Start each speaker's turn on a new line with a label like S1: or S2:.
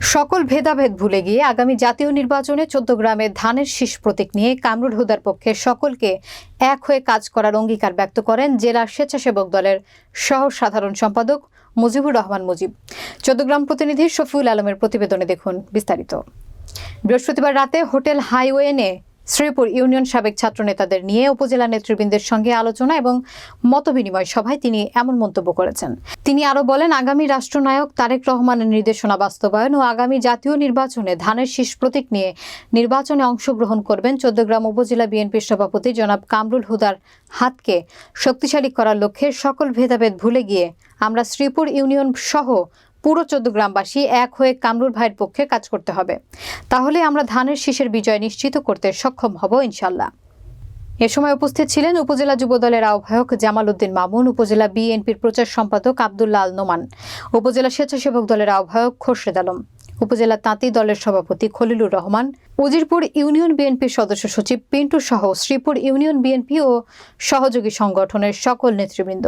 S1: সকল ভেদাভেদ ভুলে গিয়ে আগামী জাতীয় নির্বাচনে চোদ্দ গ্রামে ধানের শীষ প্রতীক নিয়ে কামরুল হুদার পক্ষে সকলকে এক হয়ে কাজ করার অঙ্গীকার ব্যক্ত করেন জেলা স্বেচ্ছাসেবক দলের সহ সাধারণ সম্পাদক মুজিবুর রহমান মুজিব। চোদ্দগ্রাম প্রতিনিধি শফিউল আলমের প্রতিবেদনে দেখুন বিস্তারিত। বৃহস্পতিবার রাতে হোটেল হাইওয়েনে শ্রীপুর ইউনিয়ন সাবেক ছাত্র নেতাদের নিয়ে উপজেলা নেতৃবৃন্দের সঙ্গে আলোচনা এবং মতবিনিময় সভায় তিনি এমন মন্তব্য করেছেন। তিনি আরও বলেন, আগামী রাষ্ট্রনায়ক তারেক রহমানের নির্দেশনা বাস্তবায়ন ও আগামী জাতীয় নির্বাচনে ধানের শীষ প্রতীক নিয়ে নির্বাচনে অংশগ্রহণ করবেন চৌদ্দগ্রাম উপজেলা বিএনপির সভাপতি জনাব কামরুল হুদার হাতকে। শক্তিশালী করার লক্ষ্যে সকল ভেদাভেদ ভুলে গিয়ে আমরা শ্রীপুর ইউনিয়ন সহ পুরো চোদ্দ গ্রামবাসী এক হয়ে কামরুল ভাইয়ের পক্ষে কাজ করতে হবে। তাহলে আমরা ধানের শীষের বিজয় নিশ্চিত করতে সক্ষম হব ইনশাল্লাহ। এ সময় উপস্থিত ছিলেন উপজেলা যুবদলের আহ্বায়ক জামাল উদ্দিন মামুন, উপজেলা বিএনপির প্রচার সম্পাদক আবদুল্লাহ আল নোমান, উপজেলা স্বেচ্ছাসেবক দলের আহ্বায়ক খোরশেদ আলম, উপজেলা তাঁতি দলের সভাপতি খলিলুর রহমান, উজিরপুর ইউনিয়ন বিএনপির সদস্য সচিব পিন্টু সহ শ্রীপুর ইউনিয়ন বিএনপি ও সহযোগী সংগঠনের সকল নেতৃবৃন্দ।